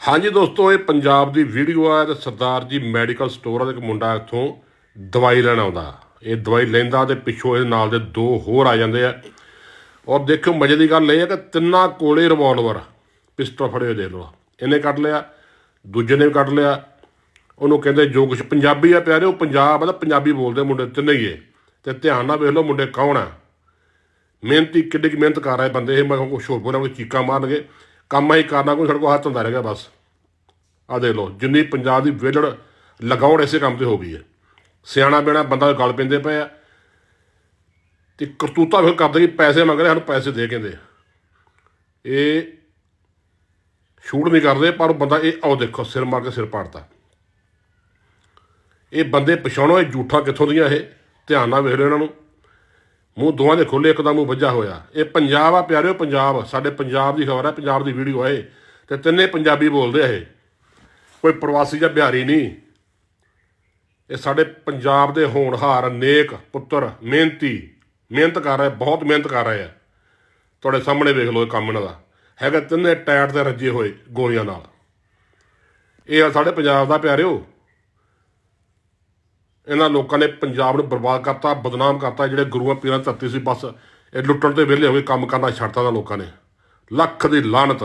ਹਾਂਜੀ ਦੋਸਤੋ, ਇਹ ਪੰਜਾਬ ਦੀ ਵੀਡੀਓ ਆ, ਤੇ ਸਰਦਾਰ ਜੀ ਮੈਡੀਕਲ ਸਟੋਰ ਆ ਇੱਕ ਮੁੰਡਾ ਇੱਥੋਂ ਦਵਾਈ ਲੈਣ ਆਉਂਦਾ। ਇਹ ਦਵਾਈ ਲੈਂਦਾ ਤੇ ਪਿੱਛੋਂ ਇਹਦੇ ਨਾਲ ਦੇ ਦੋ ਹੋਰ ਆ ਜਾਂਦੇ ਆ। ਔਰ ਦੇਖੋ ਮਜ਼ੇ ਦੀ ਗੱਲ ਇਹ ਹੈ ਕਿ ਤਿੰਨਾਂ ਕੋਲੇ ਰਿਵਾਲਵਰ ਪਿਸਟਲ ਫੜੇ ਹੋਏ ਦੇਖ ਲਓ। ਇਹਨੇ ਕੱਢ ਲਿਆ, ਦੂਜੇ ਨੇ ਵੀ ਕੱਢ ਲਿਆ। ਉਹਨੂੰ ਕਹਿੰਦੇ, ਜੋ ਕੁਛ ਪੰਜਾਬੀ ਆ ਪਿਆਰੇ, ਉਹ ਪੰਜਾਬ ਆ, ਤਾਂ ਪੰਜਾਬੀ ਬੋਲਦੇ ਮੁੰਡੇ ਤਿੰਨੇ ਹੀ ਇਹ। ਤੇ ਧਿਆਨ ਨਾਲ ਵੇਖ ਲਓ ਮੁੰਡੇ ਕੌਣ ਆ। ਮਿਹਨਤੀ, ਕਿੱਡੀ ਕੁ ਮਿਹਨਤ ਕਰ ਰਹੇ ਬੰਦੇ ਇਹ ਮੈਂ ਕੁਛ ਹੋਰ ਬੋਲਾਂ ਕੋਈ ਚੀਕਾਂ ਮਾਰਨਗੇ। ਕੰਮ ਹੀ ਕਰਨਾ, ਕੋਈ ਸਾਡੇ ਕੋਲ ਹੱਥ ਹੁੰਦਾ ਗਿਆ ਬਸ। ਆ ਦੇਖ ਲਓ, ਜਿੰਨੀ ਪੰਜਾਬ ਦੀ ਵਿਹਲੜ ਲਗਾਉਣ ਇਸੇ ਕੰਮ ਤੇ ਹੋ ਗਈ ਹੈ। ਸਿਆਣਾ ਬਿਨਾ ਬੰਦਾ ਗਲ ਪੈਂਦੇ ਪਏ ਆ। ਤੇ ਕਰਤੂਤਾ ਫਿਰ ਕਰਦੇ ਕਿ ਪੈਸੇ ਮੰਗ ਰਹੇ, ਸਾਨੂੰ ਪੈਸੇ ਦੇ ਕਹਿੰਦੇ ਇਹ ਸ਼ੂਟ ਨਹੀਂ ਕਰਦੇ, ਪਰ ਉਹ ਬੰਦਾ ਇਹ ਆਓ ਦੇਖੋ, ਸਿਰ ਮਾਰ ਕੇ ਸਿਰ ਪਾੜਤਾ। ਇਹ ਬੰਦੇ ਪਛਾਣੋ ਇਹ ਝੂਠਾ ਕਿੱਥੋਂ ਦੀਆਂ ਇਹ? ਧਿਆਨ ਨਾਲ ਵੇਖ ਲਓ ਇਹਨਾਂ ਨੂੰ। ਮੂੰਹ ਦੋਵਾਂ ਦੇ ਖੁੱਲੇ ਇੱਕਦਮ ਮੂੰਹ ਵੱਜਾ ਹੋਇਆ। ਇਹ ਪੰਜਾਬ ਆ ਪਿਆਰਿਓ, ਪੰਜਾਬ। ਸਾਡੇ ਪੰਜਾਬ ਦੀ ਖਬਰ ਹੈ ਪੰਜਾਬ ਦੀ ਵੀਡੀਓ ਹੈ ਇਹ। ਤੇ ਤਿੰਨੇ ਪੰਜਾਬੀ ਬੋਲਦੇ ਆ ਇਹ। ਕੋਈ ਪ੍ਰਵਾਸੀ ਜਾਂ ਬਿਹਾਰੀ ਨਹੀਂ। ਇਹ ਸਾਡੇ ਪੰਜਾਬ ਦੇ ਹੋਣਹਾਰ, ਨੇਕ ਪੁੱਤਰ, ਮਿਹਨਤੀ। ਮਿਹਨਤ ਕਰ ਰਹੇ, ਬਹੁਤ ਮਿਹਨਤ ਕਰ ਰਹੇ ਆ। ਤੁਹਾਡੇ ਸਾਹਮਣੇ ਵੇਖ ਲਓ ਇਹ ਕੰਮ ਇਹਨਾਂ ਦਾ। ਹੈਗਾ ਤਿੰਨੇ ਟਾਇਰ ਤੇ ਰੱਜੇ ਹੋਏ ਗੋਲੀਆਂ ਨਾਲ। ਇਹ ਆ ਸਾਡੇ ਪੰਜਾਬ ਦਾ ਪਿਆਰਿਓ। ਇਹਨਾਂ ਲੋਕਾਂ ਨੇ ਪੰਜਾਬ ਨੂੰ ਬਰਬਾਦ ਕਰਤਾ, ਬਦਨਾਮ ਕਰਤਾ, ਜਿਹੜੇ ਗੁਰੂਆਂ ਪੀਰਾਂ ਦੀ ਧਰਤੀ ਸੀ, ਬਸ ਇਹ ਲੁੱਟਣ ਤੇ ਵਿਹਲੇ ਹੋ ਕੇ ਕੰਮ ਕਰਨਾ ਛੱਡਤਾ ਦਾ ਲੋਕਾਂ ਨੇ। ਲੱਖ ਦੀ ਲਾਹਨਤ।